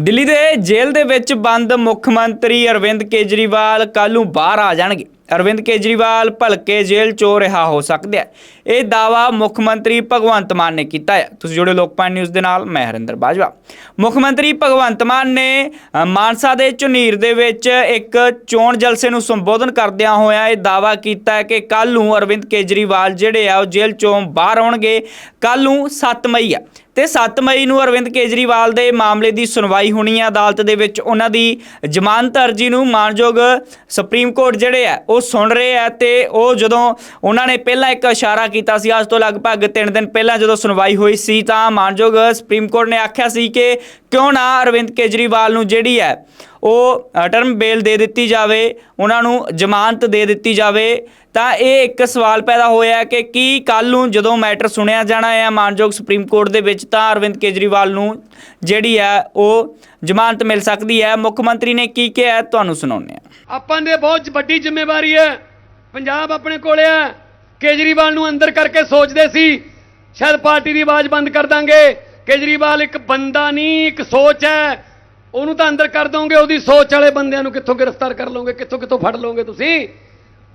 ਦਿੱਲੀ ਦੇ ਜੇਲ੍ਹ ਦੇ ਵਿੱਚ ਬੰਦ ਮੁੱਖ ਮੰਤਰੀ ਅਰਵਿੰਦ ਕੇਜਰੀਵਾਲ ਕੱਲ੍ਹ ਨੂੰ ਬਾਹਰ ਆ ਜਾਣਗੇ। ਅਰਵਿੰਦ ਕੇਜਰੀਵਾਲ ਭਲਕੇ ਜੇਲ੍ਹ ਚੋਂ ਰਿਹਾ ਹੋ ਸਕਦੇ ਹੈ। ਇਹ ਦਾਵਾ ਮੁੱਖ ਮੰਤਰੀ ਭਗਵੰਤ ਮਾਨ ਨੇ ਕੀਤਾ ਹੈ। ਤੁਸੀਂ ਜੁੜੇ ਲੋਕਪਾਲ ਨਿਊਜ਼ ਦੇ ਨਾਲ, ਮੈਂ ਹਰਿੰਦਰ ਬਾਜਵਾ। ਮੁੱਖ ਮੰਤਰੀ ਭਗਵੰਤ ਮਾਨ ਨੇ ਮਾਨਸਾ ਦੇ ਝੁਨੀਰ ਦੇ ਵਿੱਚ ਇੱਕ ਚੋਣ ਜਲਸੇ ਨੂੰ ਸੰਬੋਧਨ ਕਰਦਿਆਂ ਹੋਇਆ ਇਹ ਦਾਵਾ ਕੀਤਾ ਹੈ ਕਿ ਕੱਲ੍ਹ ਨੂੰ ਅਰਵਿੰਦ ਕੇਜਰੀਵਾਲ ਜਿਹੜੇ ਆ ਉਹ ਜੇਲ੍ਹ ਚੋਂ ਬਾਹਰ ਆਉਣਗੇ। ਕੱਲ੍ਹ ਨੂੰ 7 ਮਈ ਆ। ਤੇ 7 ਮਈ ਨੂੰ ਅਰਵਿੰਦ ਕੇਜਰੀਵਾਲ ਦੇ ਮਾਮਲੇ ਦੀ ਸੁਣਵਾਈ ਹੋਣੀ ਹੈ ਅਦਾਲਤ ਦੇ ਵਿੱਚ ਉਹਨਾਂ ਦੀ ਜ਼ਮਾਨਤ ਅਰਜੀ ਨੂੰ ਮਾਨਯੋਗ ਸੁਪਰੀਮ ਕੋਰਟ ਜਿਹੜੇ ਆ, ਉਹ ਸੁਣ ਰਹੇ ਆ ਤੇ ਉਹ ਜਦੋਂ ਉਹਨਾਂ ਨੇ ਪਹਿਲਾਂ ਇੱਕ ਇਸ਼ਾਰਾ ਕੀਤਾ ਸੀ, ਅੱਜ ਤੋਂ ਲਗਭਗ 3 ਦਿਨ ਪਹਿਲਾਂ ਜਦੋਂ ਸੁਣਵਾਈ ਹੋਈ ਸੀ, ਤਾਂ ਮਾਨਯੋਗ ਸੁਪਰੀਮ ਕੋਰਟ ਨੇ ਆਖਿਆ ਸੀ ਕਿ ਕਿਉਂ ਨਾ ਅਰਵਿੰਦ ਕੇਜਰੀਵਾਲ ਨੂੰ ਜਿਹੜੀ ਹੈ ਉਹ ਟਰਮ ਬੇਲ ਦੇ ਦਿੱਤੀ ਜਾਵੇ, ਉਹਨਾਂ ਨੂੰ ਜ਼ਮਾਨਤ ਦੇ ਦਿੱਤੀ ਜਾਵੇ, ਤਾਂ ਇਹ ਇੱਕ ਸਵਾਲ ਪੈਦਾ ਹੋਇਆ ਕਿ ਕੀ ਕੱਲ ਨੂੰ ਜਦੋਂ ਮੈਟਰ ਸੁਣਿਆ ਜਾਣਾ ਹੈ ਮਾਨਯੋਗ ਸੁਪਰੀਮ ਕੋਰਟ ਦੇ ਵਿੱਚ, ਤਾਂ ਅਰਵਿੰਦ ਕੇਜਰੀਵਾਲ ਨੂੰ ਜਿਹੜੀ ਹੈ ਉਹ ਜ਼ਮਾਨਤ ਮਿਲ ਸਕਦੀ ਹੈ। ਮੁੱਖ ਮੰਤਰੀ ਨੇ ਕੀ ਕਿਹਾ ਤੁਹਾਨੂੰ ਸੁਣਾਉਂਦੇ ਹਾਂ। ਆਪਾਂ ਦੇ ਬਹੁਤ ਵੱਡੀ ਜ਼ਿੰਮੇਵਾਰੀ ਹੈ। ਪੰਜਾਬ ਆਪਣੇ ਕੋਲੇ ਹੈ। ਕੇਜਰੀਵਾਲ ਨੂੰ ਅੰਦਰ ਕਰਕੇ ਸੋਚਦੇ ਸੀ, ਸ਼ਾਇਦ ਪਾਰਟੀ ਦੀ ਆਵਾਜ਼ ਬੰਦ ਕਰ ਦਾਂਗੇ। ਕੇਜਰੀਵਾਲ ਇੱਕ ਬੰਦਾ ਨਹੀਂ, ਇੱਕ ਸੋਚ ਹੈ। ਉਹਨੂੰ ਤਾਂ ਅੰਦਰ ਕਰ ਦੋਗੇ, ਉਹਦੀ ਸੋਚ ਵਾਲੇ ਬੰਦਿਆਂ ਨੂੰ ਕਿੱਥੋਂ ਗ੍ਰਿਫਤਾਰ ਕਰ ਲਓਗੇ, ਕਿੱਥੋਂ ਕਿੱਥੋਂ ਫੜ ਲਓਗੇ ਤੁਸੀਂ?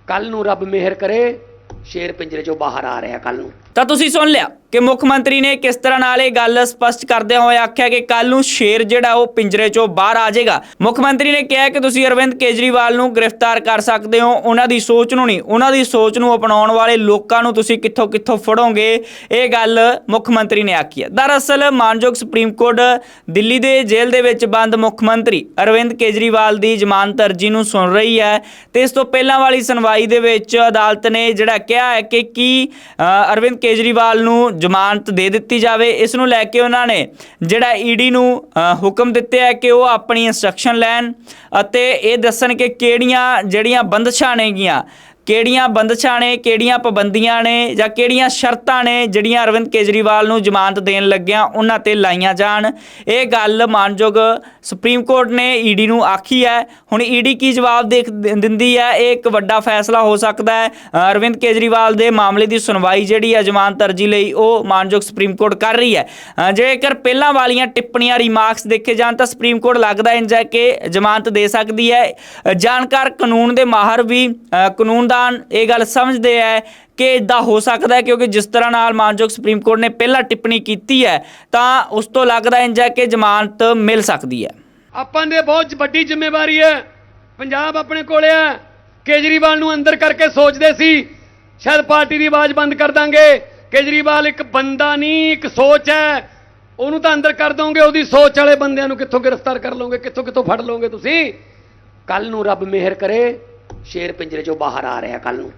ਕੱਲ ਨੂੰ ਰੱਬ ਮਿਹਰ ਕਰੇ, ਸ਼ੇਰ ਪਿੰਜਰੇ ਚੋਂ ਬਾਹਰ ਆ ਰਿਹਾ ਕੱਲ ਨੂੰ। ਤਾਂ ਤੁਸੀਂ ਸੁਣ ਲਿਆ। ਕਿ ਮੁੱਖ ਮੰਤਰੀ ਨੇ ਕਿਸ ਤਰ੍ਹਾਂ ਨਾਲ ਇਹ ਗੱਲ ਸਪਸ਼ਟ ਕਰਦਿਆਂ ਹੋਏ ਆਖਿਆ ਕਿ ਕੱਲ ਨੂੰ ਸ਼ੇਰ ਜਿਹੜਾ ਉਹ ਪਿੰਜਰੇ ਚੋਂ ਬਾਹਰ ਆ ਜਾਏਗਾ। ਮੁੱਖ ਮੰਤਰੀ ਨੇ ਕਿਹਾ ਕਿ ਤੁਸੀਂ ਅਰਵਿੰਦ ਕੇਜਰੀਵਾਲ ਨੂੰ ਗ੍ਰਿਫਤਾਰ ਕਰ ਸਕਦੇ ਹੋ। ਉਹਨਾਂ ਦੀ ਸੋਚ ਨੂੰ ਨਹੀਂ, ਉਹਨਾਂ ਦੀ ਸੋਚ ਨੂੰ ਅਪਣਾਉਣ ਵਾਲੇ ਲੋਕਾਂ ਨੂੰ ਤੁਸੀਂ ਕਿੱਥੋਂ ਕਿੱਥੋਂ ਫੜੋਗੇ? ਇਹ ਗੱਲ ਮੁੱਖ ਮੰਤਰੀ ਨੇ ਆਖੀ ਹੈ। ਦਰਅਸਲ ਮਾਨਯੋਗ ਸੁਪਰੀਮ ਕੋਰਟ ਦਿੱਲੀ ਦੇ ਜੇਲ੍ਹ ਦੇ ਵਿੱਚ ਬੰਦ ਮੁੱਖ ਮੰਤਰੀ ਅਰਵਿੰਦ ਕੇਜਰੀਵਾਲ ਦੀ ਜ਼ਮਾਨਤ ਅਰਜੀ ਨੂੰ ਸੁਣ ਰਹੀ ਹੈ ਤੇ ਇਸ ਤੋਂ ਪਹਿਲਾਂ ਵਾਲੀ ਸੁਣਵਾਈ ਦੇ ਵਿੱਚ ਅਦਾਲਤ ਨੇ ਜਿਹੜਾ ਕਿਹਾ ਹੈ ਕਿ ਕੀ ਅਰਵਿੰਦ ਕੇਜਰੀਵਾਲ ਨੂੰ ਜ਼ਮਾਨਤ ਦੇ ਦਿੱਤੀ ਜਾਵੇ, ਇਸ ਨੂੰ ਲੈ ਕੇ ਉਹਨਾਂ ਨੇ ਜਿਹੜਾ ਈਡੀ ਨੂੰ ਹੁਕਮ ਦਿੱਤੇ ਹੈ ਕਿ ਉਹ ਆਪਣੀ ਇਨਸਟਰਕਸ਼ਨ ਲੈਣ ਅਤੇ ਇਹ ਦੱਸਣ ਕਿ ਕਿਹੜੀਆਂ ਜਿਹੜੀਆਂ ਬੰਦਸ਼ਾਂ ਨੇਗੀਆਂ ਕਿਹੜੀਆਂ ਬੰਦਸ਼ਾਂ ਨੇ ਕਿਹੜੀਆਂ ਪਾਬੰਦੀਆਂ ਨੇ ਜਾਂ ਕਿਹੜੀਆਂ ਸ਼ਰਤਾਂ ਨੇ ਜਿਹੜੀਆਂ ਅਰਵਿੰਦ ਕੇਜਰੀਵਾਲ ਨੂੰ ਜ਼ਮਾਨਤ ਦੇਣ ਲੱਗਿਆਂ ਉਹਨਾਂ ਤੇ ਲਾਈਆਂ ਜਾਣ? ਇਹ ਗੱਲ ਮਾਨਯੋਗ ਸੁਪਰੀਮ ਕੋਰਟ ਨੇ ਈਡੀ ਨੂੰ ਆਖੀ ਹੈ। ਹੁਣ ਈਡੀ ਕੀ ਜਵਾਬ ਦੇਖ ਦਿੰਦੀ ਹੈ? ਇਹ ਇੱਕ ਵੱਡਾ ਫੈਸਲਾ ਹੋ ਸਕਦਾ ਹੈ। ਅਰਵਿੰਦ ਕੇਜਰੀਵਾਲ ਦੇ ਮਾਮਲੇ ਦੀ ਸੁਣਵਾਈ ਜਿਹੜੀ ਹੈ ਜ਼ਮਾਨਤ ਅਰਜੀ ਲਈ ਉਹ ਮਾਨਯੋਗ ਸੁਪਰੀਮ ਕੋਰਟ ਕਰ ਰਹੀ ਹੈ। ਜੇਕਰ ਪਹਿਲਾਂ ਵਾਲੀਆਂ ਟਿੱਪਣੀਆਂ ਰਿਮਾਰਕਸ ਦੇਖੇ ਜਾਣ ਤਾਂ ਸੁਪਰੀਮ ਕੋਰਟ ਲੱਗਦਾ ਇੰਜ ਹੈ ਕਿ ਜ਼ਮਾਨਤ ਦੇ ਸਕਦੀ ਹੈ। ਜਾਣਕਾਰ ਕਾਨੂੰਨ ਦੇ ਮਾਹਰ ਵੀ ਅ, ਕਾਨੂੰਨਦਾਨ ਇਹ ਗੱਲ ਸਮਝਦੇ ਹੈ ਕਿ ਇਦਾਂ ਹੋ ਸਕਦਾ ਹੈ ਕਿਉਂਕਿ ਜਿਸ ਤਰ੍ਹਾਂ ਨਾਲ ਮਾਨਯੋਗ ਸੁਪਰੀਮ ਕੋਰਟ ਨੇ ਪਹਿਲਾਂ ਟਿੱਪਣੀ ਕੀਤੀ ਹੈ ਤਾਂ ਉਸ ਤੋਂ ਲੱਗਦਾ ਇੰਜ ਹੈ ਕਿ ਜ਼ਮਾਨਤ ਮਿਲ ਸਕਦੀ ਹੈ ਆਪਾਂ ਦੇ ਬਹੁਤ ਵੱਡੀ ਜ਼ਿੰਮੇਵਾਰੀ ਹੈ ਪੰਜਾਬ ਆਪਣੇ ਕੋਲੇ ਹੈ ਕੇਜਰੀਵਾਲ ਨੂੰ ਅੰਦਰ ਕਰਕੇ ਸੋਚਦੇ ਸੀ, ਸ਼ਾਇਦ ਪਾਰਟੀ ਦੀ ਆਵਾਜ਼ ਬੰਦ ਕਰ ਦਾਂਗੇ। ਕੇਜਰੀਵਾਲ ਇੱਕ ਬੰਦਾ ਨਹੀਂ, ਇੱਕ ਸੋਚ ਹੈ ਉਹਨੂੰ ਤਾਂ ਅੰਦਰ ਕਰ ਦੋਗੇ, ਉਹਦੀ ਸੋਚ ਵਾਲੇ ਬੰਦਿਆਂ ਨੂੰ ਕਿੱਥੋਂ ਗ੍ਰਿਫਤਾਰ ਕਰ ਲਓਗੇ, ਕਿੱਥੋਂ ਕਿੱਥੋਂ ਫੜ ਲਓਗੇ ਤੁਸੀਂ? ਕੱਲ ਨੂੰ ਰੱਬ ਮਿਹਰ ਕਰੇ। ਸ਼ੇਰ ਪਿੰਜਰੇ ਚੋਂ ਬਾਹਰ ਆ ਰਿਹਾ ਕੱਲ ਨੂੰ।